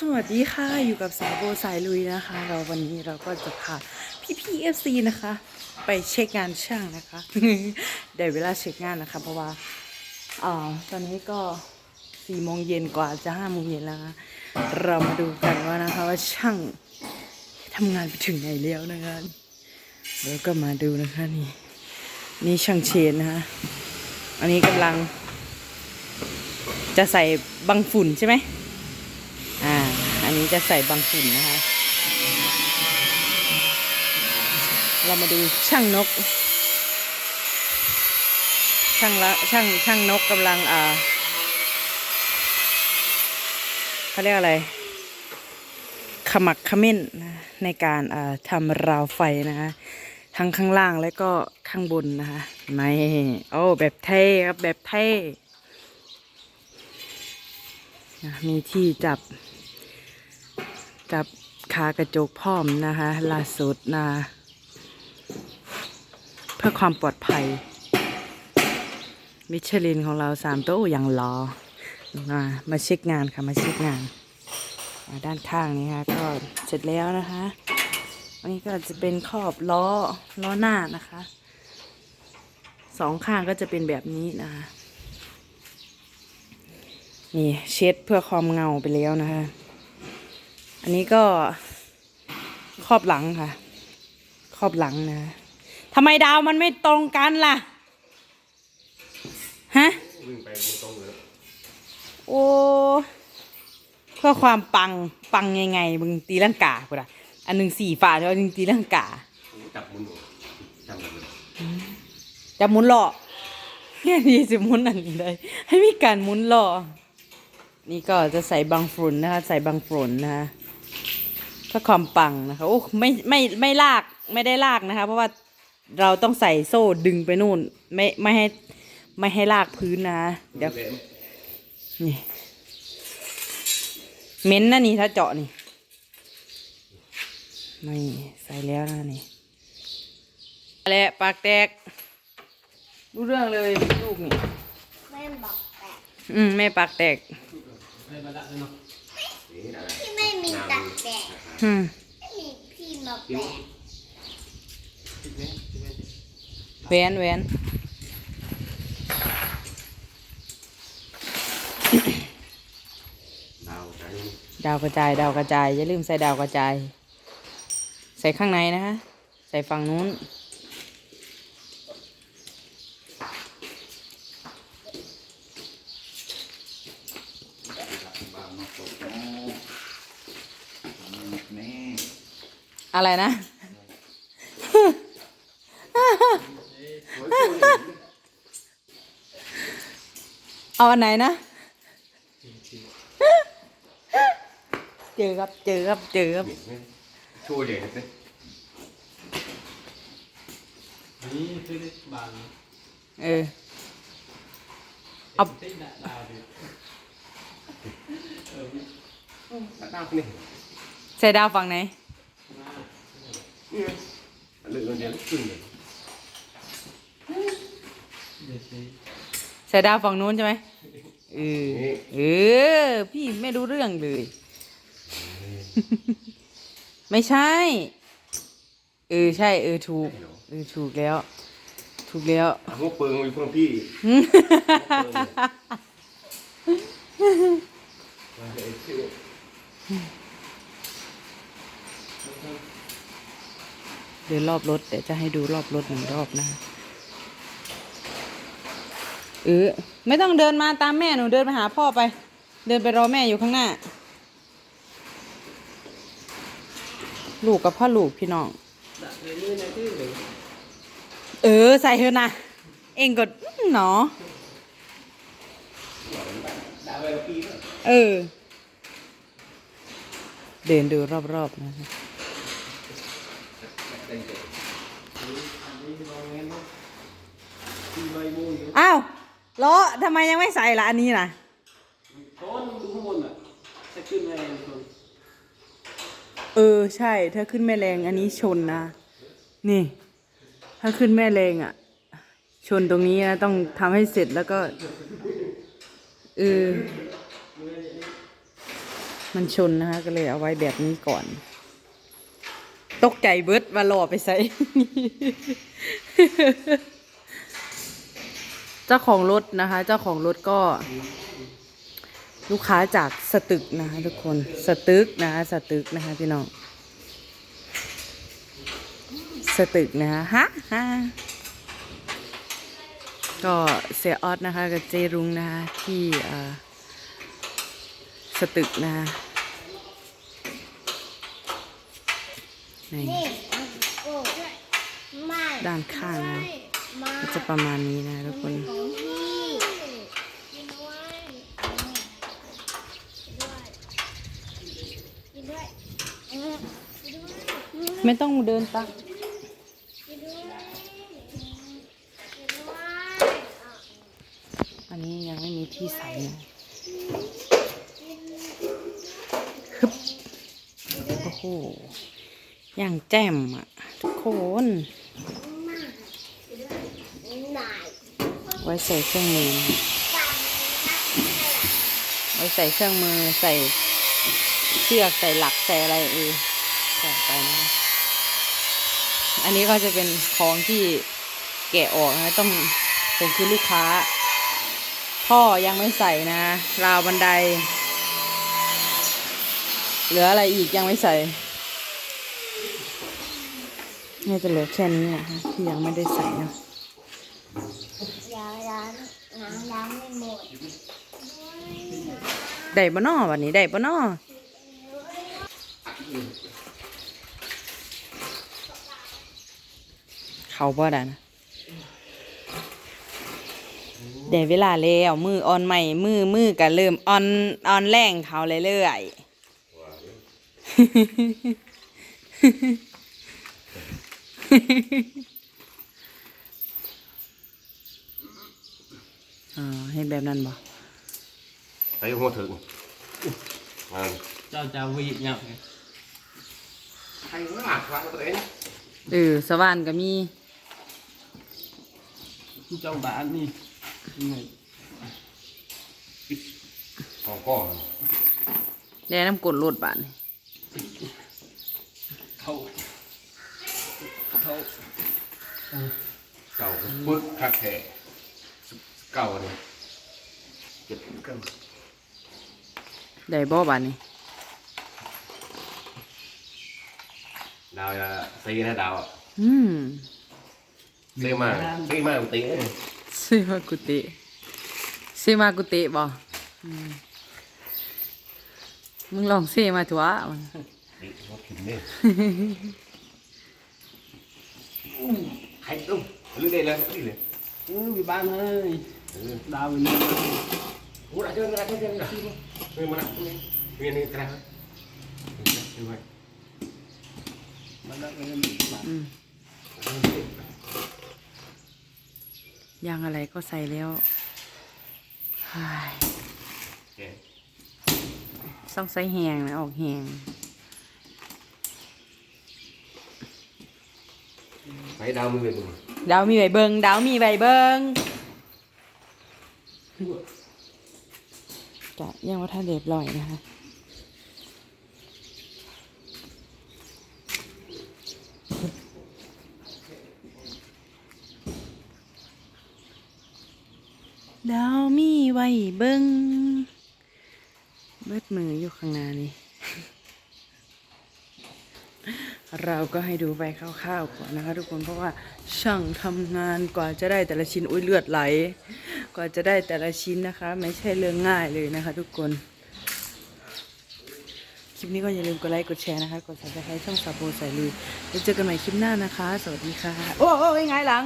สวัสดีค่ะอยู่กับสาวโบสายลุยนะคะ เราวันนี้เราก็จะพาพี่พีเอฟซีนะคะ ไปเช็คงานช่างนะคะได้เวลาเช็คงานนะคะ เพราะว่าอ่าตอนนี้ก็สี่โมงเย็นกว่าจะห้าโมงเย็นแล้วนะเรามาดูกันว่านะคะว่าช่างทำงานไปถึงไหนแล้วนะคะเดี๋ยวก็มาดูนะคะนี่นี่ช่างเชนนะคะอันนี้กำลัง จะใส่บังฝุ่นใช่ไหม นี้จะใส่บางฝุ่นนะคะ เรามาดูช่างนก ช่างละช่างช่างนกกำลังอ่าเขาเรียกอะไร ขมักขมิ้นนะในการอ่าทำราวไฟนะคะทั้งข้างล่างและก็ข้างบนนะคะไม่โอ้แบบเท่ครับแบบเท่นะมีที่จับ จับคากระจกพร้อมนะคะล่าสุดนะ เพื่อความปลอดภัย มิชลินของเราสามโต๊ะอย่างรอมามาเช็คงานค่ะ มาเช็คงาน ด้านข้างนี้ค่ะ ก็เสร็จแล้วนะคะอันนี้ก็จะเป็นขอบล้อล้อหน้านะคะสองข้างก็จะเป็นแบบนี้นะคะนี่เช็ดเพื่อความเงาไปแล้วนะคะ อันนี้ก็ครอบหลังค่ะ ครอบหลังนะทำไมดาวมันไม่ตรงกันล่ะ ฮะ วิ่งไปไม่ตรงเลยโอ้เพื่อความปังปังยังไงมึงตีลังกากูละอันหนึ่งสี่ฝาแล้วอันหนึ่งตีลังกาโอ้จับมุนหนูจับแบบนี้จะหมุนล้อเนี่ยดีสิหมุนอันนี้เลย ให้มีการหมุนล้อนี่ก็จะใส่บางฝุ่นนะคะ ใส่บางฝุ่นนะคะ เพื่อความปังนะคะโอ้ไม่ไม่ไม่ลากไม่ได้ลากนะคะ เพราะว่าเราต้องใส่โซ่ดึงไปนู่น ไม่ไม่ให้ไม่ให้ลากพื้นนะคะเดี๋ยวเละนี่เหม็นนะนี่ถ้าเจาะนี่ไม่ใส่แล้วนะนี่แหละปากแตกรู้เรื่องเลยลูกนี่แม่บอกแต่อืมแม่ปากแตก นี่ได้ ที่ไม่มีตัดแต่ อืมไม่มีพี่มากินแปะแหวนแหวนดาวใจดาวกระจายดาวกระจายอย่าลืมใส่ดาวกระจาย ใส่ข้างในนะคะ ใส่ฝั่งนู้น อะไรนะ เอาอันไหนนะ เจอครับ เจอครับ เจอครับช่วยเลยสินี่คือได้บางเออ เอาได้ดาดาวดิเออดาวนี่ใส่ดาวฝั่งไหนมา เลือกเดียวขึ้นเลยเดี๋ยวสิใส่ดาวฝั่งนู้นใช่ไหมเออเออ พี่ไม่รู้เรื่องเลย ไม่ใช่ เออ ใช่ เออ ถูก เออ ถูกแล้ว ถูกแล้ว พวกเปิงมีพวกพี่ เดินรอบรถเดี๋ยวจะให้ดูรอบรถหนึ่งรอบนะเออไม่ต้องเดินมาตามแม่หนูเดินไปหาพ่อไป เดินไปรอแม่อยู่ข้างหน้า ลูกกับพ่อลูกพี่น้องเออใส่เถอะนะเองก็อื้อหนอดาวไปปีแล้วเออ เดินดูรอบๆนะคะ อันนี้ลองเงี้ยนะที่ใบมูอยู่อ้าวล้อทำไมยังไม่ใส่ละอันนี้ล่ะโอ้ดูข้างบนอะจะขึ้นแรงคนเออใช่ถ้าขึ้นแม่แรงอันนี้ชนนะ นี่ ถ้าขึ้นแม่แรงอะ ชนตรงนี้นะต้องทำให้เสร็จแล้วก็เออมันชนนะคะก็เลยเอาไว้แบบนี้ก่อน ตกใจเบิดว่ารอไปใส่ เจ้าของรถนะคะ เจ้าของรถก็ ลูกค้าจากสตึกนะคะทุกคนสตึกนะคะสตึกนะคะพี่น้องสตึกนะคะฮะฮะก็เสียออสนะคะกับเจรุงนะคะที่อ่อสตึกนะคะ นี่นี่โอ้ไม่ด้านข้างนะก็จะประมาณนี้นะทุกคน ไม่ต้องเดินตักอันนี้ยังไม่มีที่ใส่นะฮึบโอ้โห อย่างแจ่มอะ ทุกคน ไว้ใส่เครื่องมือ ไว้ใส่เครื่องมือใส่เชือกใส่หลักใส่อะไรเออใส่ไปนะอันนี้ก็จะเป็นของที่แกะออกนะต้องเป็นคือลูกค้าท่อยังไม่ใส่นะราวบันได เหลืออะไรอีกยังไม่ใส่ น่าจะเหลือแค่นี้นะคะที่ยังไม่ได้ใส่นะยาล้างน้ำล้างไม่หมดได้บ่นอวันนี้ได้บ่นอเขาบ่ได้นะได้เวลาแล้วมือออนใหม่มือมือก็เริ่มออนออนแรงเขาเรื่อยๆ อ๋อให้แบบนั้นบ่ไปหัวถึงมาเจ้าจะวีดเนี่ยใครว่าฟังตัวเองเออสว่านก็มีเจ้าบ้านนี่ยังไงของพ่อแนะน้ำกดรถบาทนี่เขา เขาเก่าปึ๊กคักแท้เก่าเนี่ยเจ็บเก่าได้บ่บาทนี่ดาวจะซีนะดาวอะอืมซีมาซีมาตีเลยซื้อมากุเตะซื้อมากุเตะบ่อืมมึงลองซื้อมาถั่วมันตีรถขิมเนี่ย ใครตุ้มลืมได้เลยลืมเลยเออวีบ้านเฮ้ยเออดาวไปเนี่ยโอ้ยเดินมาเดินมาเดินมาเดินมาเรียนนี่กระไรดูไว้มันได้เงินบาทอืมยางอะไรก็ใส่แล้วเฮ้ยโอเคต้องใส่แหงนะออกแหง ไปดาวมือเป็นดาวมีใบเบิงดาวมีใบเบิงจะยังว่าท่านเรียบร้อยนะคะดาวมีไว้เบิงเบิดมืออยู่ข้างหน้านี่ เราก็ให้ดูไปคร่าวๆก่อนนะคะ ทุกคนเพราะว่าช่างทำงานกว่าจะได้แต่ละชิ้นอุ้ยเลือดไหล กว่าจะได้แต่ละชิ้นนะคะ ไม่ใช่เรื่องง่ายเลยนะคะ ทุกคนคลิปนี้ก็อย่าลืมกดไลค์กดแชร์นะคะ กดซับสไครต์ช่องสาโบใส่ลุยแล้วเจอกันใหม่คลิปหน้านะคะ สวัสดีค่ะ โอ้ยไงายหลัง